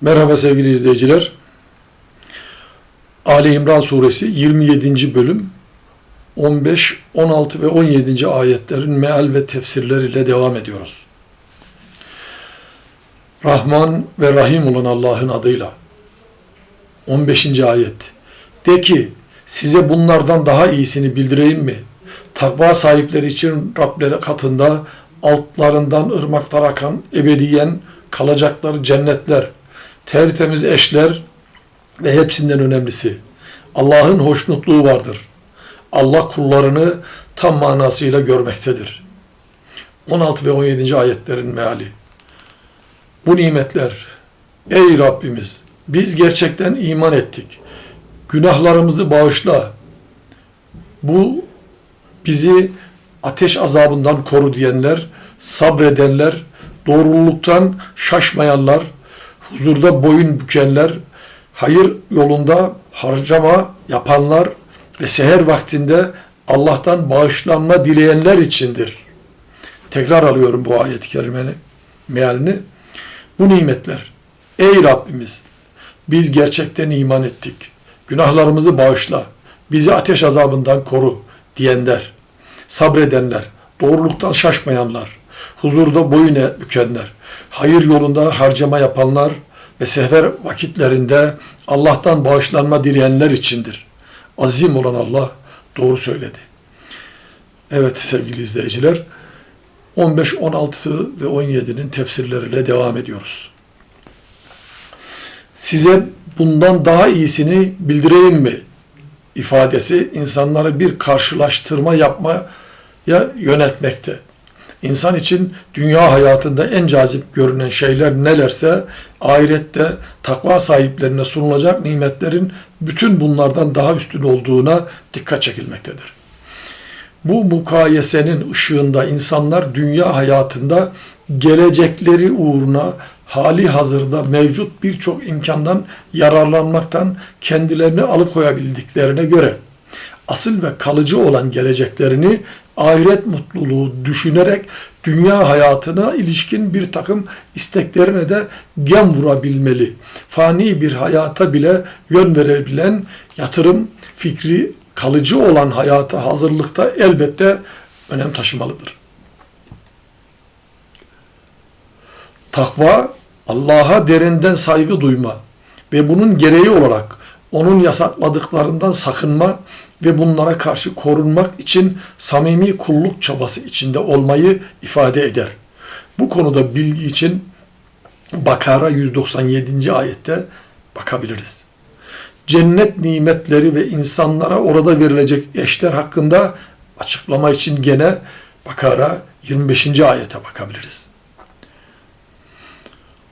Merhaba sevgili izleyiciler. Ali İmran suresi 27. bölüm 15, 16 ve 17. ayetlerin meal ve tefsirleriyle devam ediyoruz. Rahman ve Rahim olan Allah'ın adıyla. 15. ayet. De ki size bunlardan daha iyisini bildireyim mi? Takva sahipleri için Rableri katında altlarından ırmaklar akan ebediyen kalacakları cennetler, tertemiz eşler ve hepsinden önemlisi Allah'ın hoşnutluğu vardır. Allah kullarını tam manasıyla görmektedir. 16 ve 17. ayetlerin meali. Bu nimetler, ey Rabbimiz biz gerçekten iman ettik. Günahlarımızı bağışla. Bu bizi ateş azabından koru diyenler, sabredenler, doğruluktan şaşmayanlar, huzurda boyun bükenler, hayır yolunda harcama yapanlar ve seher vaktinde Allah'tan bağışlanma dileyenler içindir. Tekrar alıyorum bu ayet-i kerimenin mealini. Bu nimetler, ey Rabbimiz biz gerçekten iman ettik. Günahlarımızı bağışla, bizi ateş azabından koru diyenler, sabredenler, doğruluktan şaşmayanlar, huzurda boyun bükenler, hayır yolunda harcama yapanlar ve sefer vakitlerinde Allah'tan bağışlanma dileyenler içindir. Azim olan Allah doğru söyledi. Evet sevgili izleyiciler, 15, 16 ve 17'nin tefsirleriyle devam ediyoruz. Size bundan daha iyisini bildireyim mi? ifadesi insanları bir karşılaştırma yapmaya yönetmekte. İnsan için dünya hayatında en cazip görünen şeyler nelerse ahirette takva sahiplerine sunulacak nimetlerin bütün bunlardan daha üstün olduğuna dikkat çekilmektedir. Bu mukayesenin ışığında insanlar dünya hayatında gelecekleri uğruna hali hazırda mevcut birçok imkandan yararlanmaktan kendilerini alıkoyabildiklerine göre asıl ve kalıcı olan geleceklerini ahiret mutluluğu düşünerek dünya hayatına ilişkin bir takım isteklerine de gem vurabilmeli. Fani bir hayata bile yön verebilen yatırım fikri kalıcı olan hayata hazırlıkta elbette önem taşımalıdır. Takva Allah'a derinden saygı duyma ve bunun gereği olarak onun yasakladıklarından sakınma ve bunlara karşı korunmak için samimi kulluk çabası içinde olmayı ifade eder. Bu konuda bilgi için Bakara 197. ayette bakabiliriz. Cennet nimetleri ve insanlara orada verilecek eşler hakkında açıklama için gene Bakara 25. ayete bakabiliriz.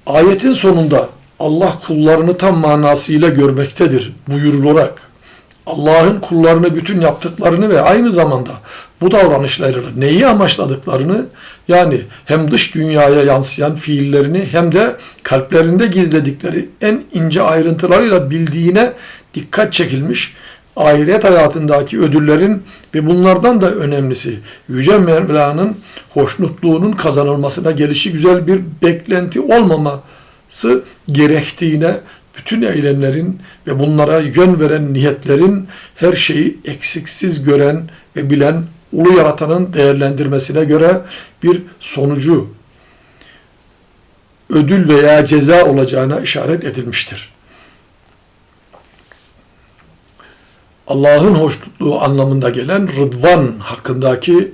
Ayetin sonunda Allah kullarını tam manasıyla görmektedir buyurularak Allah'ın kullarını bütün yaptıklarını ve aynı zamanda bu davranışlarıyla neyi amaçladıklarını yani hem dış dünyaya yansıyan fiillerini hem de kalplerinde gizledikleri en ince ayrıntılarıyla bildiğine dikkat çekilmiş ahiret hayatındaki ödüllerin ve bunlardan da önemlisi Yüce Mevla'nın hoşnutluğunun kazanılmasına gelişi güzel bir beklenti olmaması gerektiğine bütün eylemlerin ve bunlara yön veren niyetlerin her şeyi eksiksiz gören ve bilen ulu yaratanın değerlendirmesine göre bir sonucu ödül veya ceza olacağına işaret edilmiştir. Allah'ın hoşnutluğu anlamında gelen Rıdvan hakkındaki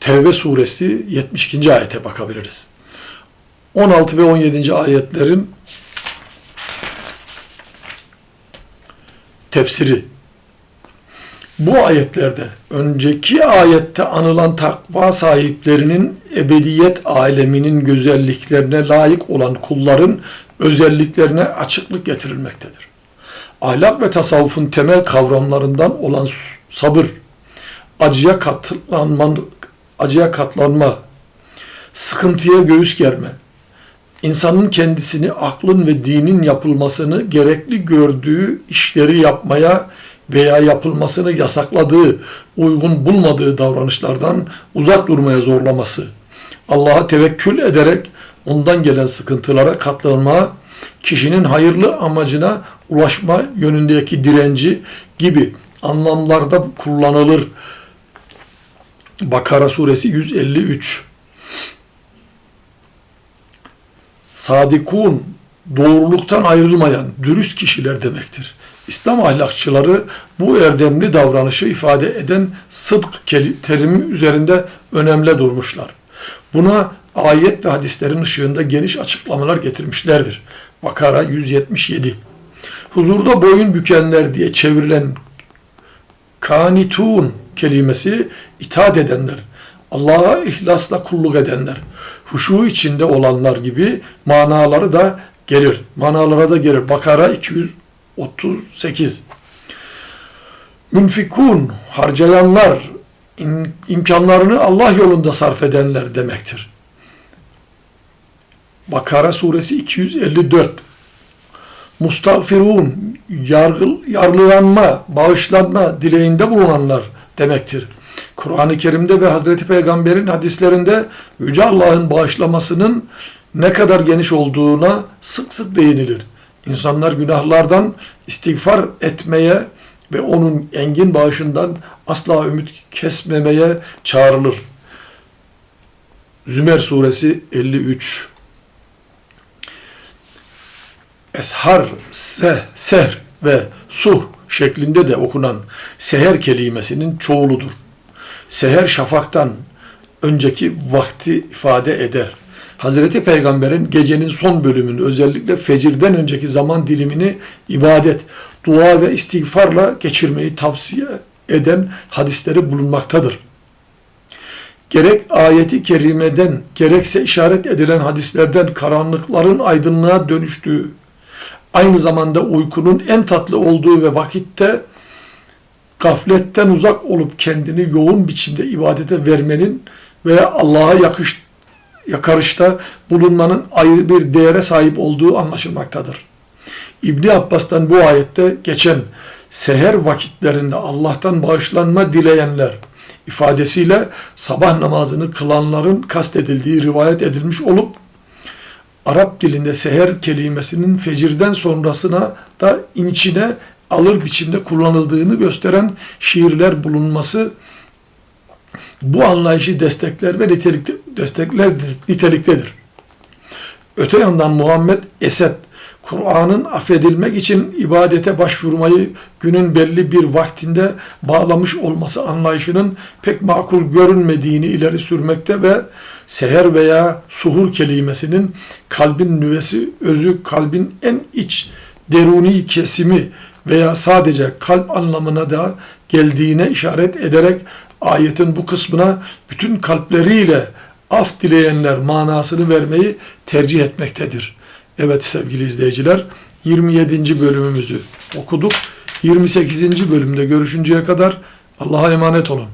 Tevbe suresi 72. ayete bakabiliriz. 16 ve 17. ayetlerin tefsiri. Bu ayetlerde önceki ayette anılan takva sahiplerinin ebediyet aleminin güzelliklerine layık olan kulların özelliklerine açıklık getirilmektedir. Ahlak ve tasavvufun temel kavramlarından olan sabır, acıya katlanma, acıya katlanma, sıkıntıya göğüs germe, insanın kendisini aklın ve dinin yapılmasını gerekli gördüğü işleri yapmaya veya yapılmasını yasakladığı, uygun bulmadığı davranışlardan uzak durmaya zorlaması, Allah'a tevekkül ederek ondan gelen sıkıntılara katlanma kişinin hayırlı amacına ulaşma yönündeki direnci gibi anlamlarda kullanılır. Bakara suresi 153 Sadikun doğruluktan ayrılmayan dürüst kişiler demektir. İslam ahlakçıları bu erdemli davranışı ifade eden sıdk terimi üzerinde önemli durmuşlar. Buna ayet ve hadislerin ışığında geniş açıklamalar getirmişlerdir. Bakara 177 Huzurda boyun bükenler diye çevrilen kanitun kelimesi itaat edenler, Allah'a ihlasla kulluk edenler, huşu içinde olanlar gibi manaları da gelir. Manalara da gelir. Bakara 238 Münfikun, harcayanlar, im- imkanlarını Allah yolunda sarf edenler demektir. Bakara suresi 254 Mustagfirun, yargı, yargılanma, bağışlanma dileğinde bulunanlar demektir. Kur'an-ı Kerim'de ve Hazreti Peygamber'in hadislerinde Yüce Allah'ın bağışlamasının ne kadar geniş olduğuna sık sık değinilir. İnsanlar günahlardan istiğfar etmeye ve onun engin bağışından asla ümit kesmemeye çağrılır. Zümer suresi 53 eshar, seh, sehr ve suh şeklinde de okunan seher kelimesinin çoğuludur. Seher şafaktan önceki vakti ifade eder. Hazreti Peygamber'in gecenin son bölümünü özellikle fecirden önceki zaman dilimini ibadet, dua ve istiğfarla geçirmeyi tavsiye eden hadisleri bulunmaktadır. Gerek ayeti kerimeden gerekse işaret edilen hadislerden karanlıkların aydınlığa dönüştüğü, aynı zamanda uykunun en tatlı olduğu ve vakitte gafletten uzak olup kendini yoğun biçimde ibadete vermenin veya Allah'a yakış, yakarışta bulunmanın ayrı bir değere sahip olduğu anlaşılmaktadır. İbni Abbas'tan bu ayette geçen seher vakitlerinde Allah'tan bağışlanma dileyenler ifadesiyle sabah namazını kılanların kastedildiği rivayet edilmiş olup Arap dilinde seher kelimesinin fecirden sonrasına da inçine alır biçimde kullanıldığını gösteren şiirler bulunması bu anlayışı destekler ve nitelikte, destekler niteliktedir. Öte yandan Muhammed Esed, Kur'an'ın affedilmek için ibadete başvurmayı günün belli bir vaktinde bağlamış olması anlayışının pek makul görünmediğini ileri sürmekte ve seher veya suhur kelimesinin kalbin nüvesi, özü kalbin en iç deruni kesimi veya sadece kalp anlamına da geldiğine işaret ederek ayetin bu kısmına bütün kalpleriyle af dileyenler manasını vermeyi tercih etmektedir. Evet sevgili izleyiciler 27. bölümümüzü okuduk. 28. bölümde görüşünceye kadar Allah'a emanet olun.